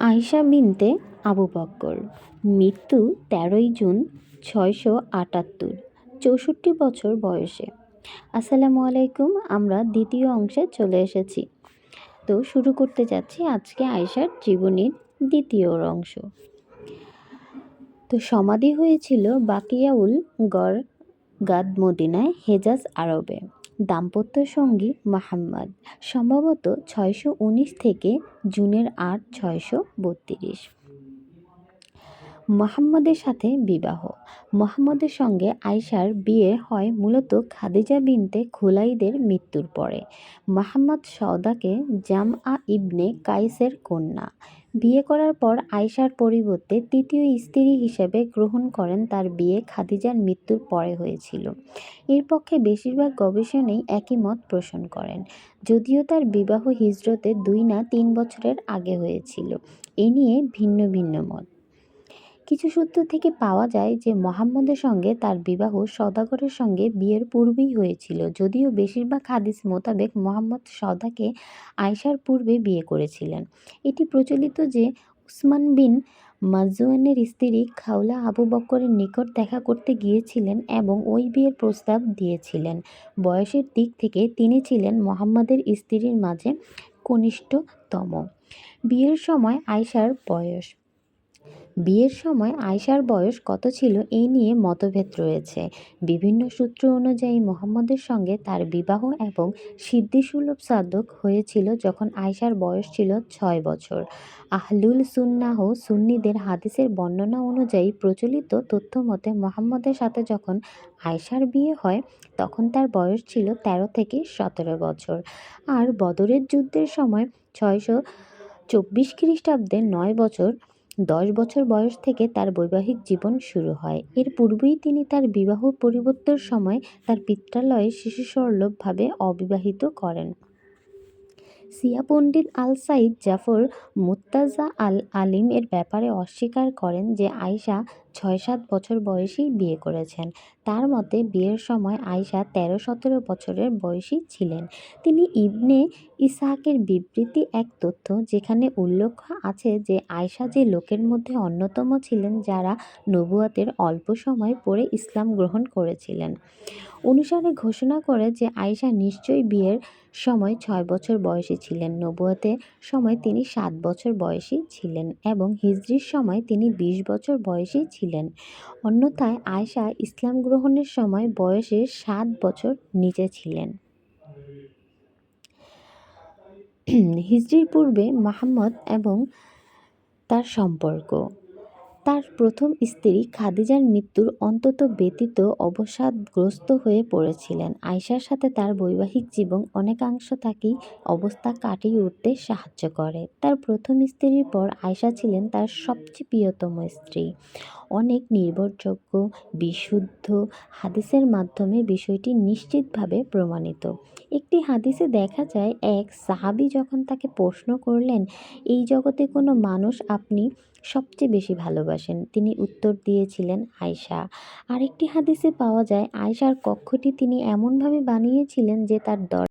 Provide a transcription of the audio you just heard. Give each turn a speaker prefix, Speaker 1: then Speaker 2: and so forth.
Speaker 1: আয়শা বিনতে আবু বক্কর। মৃত্যু তেরোই জুন ছয়শো আটাত্তর, চৌষট্টি বছর বয়সে। আসসালামু আলাইকুম, আমরা দ্বিতীয় অংশে চলে এসেছি। তো শুরু করতে যাচ্ছি আজকে আয়শার জীবনীর দ্বিতীয় অংশ। তো সমাধি হয়েছিল বাকিয়াউল গড় গাদ মদিনায় হেজাজ আরবে। দাম্পত্য সঙ্গী মাহাম্মদ। সম্ভবত ছয়শো উনিশ থেকে জুনের আট ছয়শো বত্রিশ। মোহাম্মদের সাথে বিবাহ। মোহাম্মদের সঙ্গে আয়শার বিয়ে হয় মূলত খাদিজা বিনতে খুলাইদের মৃত্যুর পরে। মোহাম্মদ সওদাকে জামআ ইবনে কাইসের কন্যা। বিয়ে করার পর আয়েশার পরিবর্তে তৃতীয় স্ত্রী হিসেবে গ্রহণ করেন তার বিয়ে খাদিজার মৃত্যুর পরে হয়েছিল। এর পক্ষে বেশিরভাগ গবেষণেই একই মত পোষণ করেন। যদিও তার বিবাহ হিজরতে দুই না তিন বছরের আগে হয়েছিল। এ নিয়ে ভিন্ন ভিন্ন মত। কিছু সূত্র থেকে পাওয়া যায় যে মোহাম্মদের সঙ্গে তার বিবাহ সদাগরের সঙ্গে বিয়ের পূর্বেই হয়েছিল। যদিও বেশিরভাগ হাদিস মোতাবেক মোহাম্মদ সদাকে আয়সার পূর্বে বিয়ে করেছিলেন। এটি প্রচলিত যে উসমান বিন মাজুয়ানের স্ত্রী খাওলা আবু বক্করের নিকট দেখা করতে গিয়েছিলেন এবং ওই বিয়ের প্রস্তাব দিয়েছিলেন। বয়সের দিক থেকে তিনি ছিলেন মোহাম্মদের স্ত্রীর মাঝে কনিষ্ঠতম। বিয়ের সময় আয়সার বয়স বিয়ের সময় আয়শার বয়স কত ছিল এই নিয়ে মতভেদ রয়েছে। বিভিন্ন সূত্র অনুযায়ী মোহাম্মদের সঙ্গে তার বিবাহ এবং সিদ্ধিসুলভ সাধক হয়েছিল যখন আয়শার বয়স ছিল ছয় বছর। আহলুল সুন্নাহ সুন্নিদের হাদিসের বর্ণনা অনুযায়ী প্রচলিত তথ্য মতে মোহাম্মদের সাথে যখন আয়শার বিয়ে হয়, তখন তার বয়স ছিল ১৩ থেকে সতেরো বছর। আর বদরের যুদ্ধের সময় ছয়শো চব্বিশ খ্রিস্টাব্দে নয় বছর দশ বছর বয়স থেকে তার বৈবাহিক জীবন শুরু হয়। এর পূর্বেই তিনি তার বিবাহ পরিবর্তন সময় তার পিত্রালয়ে শিশু সরলভভাবে অবিবাহিত করেন। সিয়া পণ্ডিত আল সাইদ জাফর মুত্তাজা আল আলিম এর ব্যাপারে অস্বীকার করেন যে আয়শা ছয় সাত বছর বয়সেই বিয়ে করেছেন। তার মতে, বিয়ের সময় আয়শা তেরো সতেরো বছরের বয়সী ছিলেন। তিনি ইবনে ইসাহাকের বিবৃতি এক তথ্য যেখানে উল্লেখ আছে যে, আয়শা যে লোকের মধ্যে অন্যতম ছিলেন যারা নবুয়াতের অল্প সময় পরে ইসলাম গ্রহণ করেছিলেন। অনুসারে ঘোষণা করে যে, আয়শা নিশ্চয়ই বিয়ের সময় ছয় বছর বয়সী ছিলেন। নবুয়াতের সময় তিনি সাত বছর বয়সী ছিলেন এবং হিজরির সময় তিনি বিশ বছর বয়সী ছিলেন। অন্যথায় আয়সা ইসলাম গ্রহণের সময় বয়সে সাত বছর নিচে ছিলেন। হিজরির পূর্বে মাহমদ এবং তার সম্পর্ক। তার প্রথম স্ত্রী খাদিজার মৃত্যুর অন্তত ব্যতীত অবসাদগ্রস্ত হয়ে পড়েছিলেন। আয়শার সাথে তার বৈবাহিক জীবন অনেকাংশ তাকেই অবস্থা কাটিয়ে উঠতে সাহায্য করে। তার প্রথম স্ত্রীর পর আয়শা ছিলেন তার সবচেয়ে প্রিয়তম স্ত্রী। অনেক নির্ভরযোগ্য, বিশুদ্ধ হাদিসের মাধ্যমে বিষয়টি নিশ্চিতভাবে প্রমাণিত। একটি হাদিসে দেখা যায়, এক সাহাবি যখন তাকে প্রশ্ন করলেন, এই জগতে কোনো মানুষ আপনি সবচেয়ে বেশি ভালোবাসেন। তিনি উত্তর দিয়েছিলেন আয়শা। আরেকটি হাদিসে পাওয়া যায়, আয়শার কক্ষটি তিনি এমনভাবে বানিয়েছিলেন যে তার দর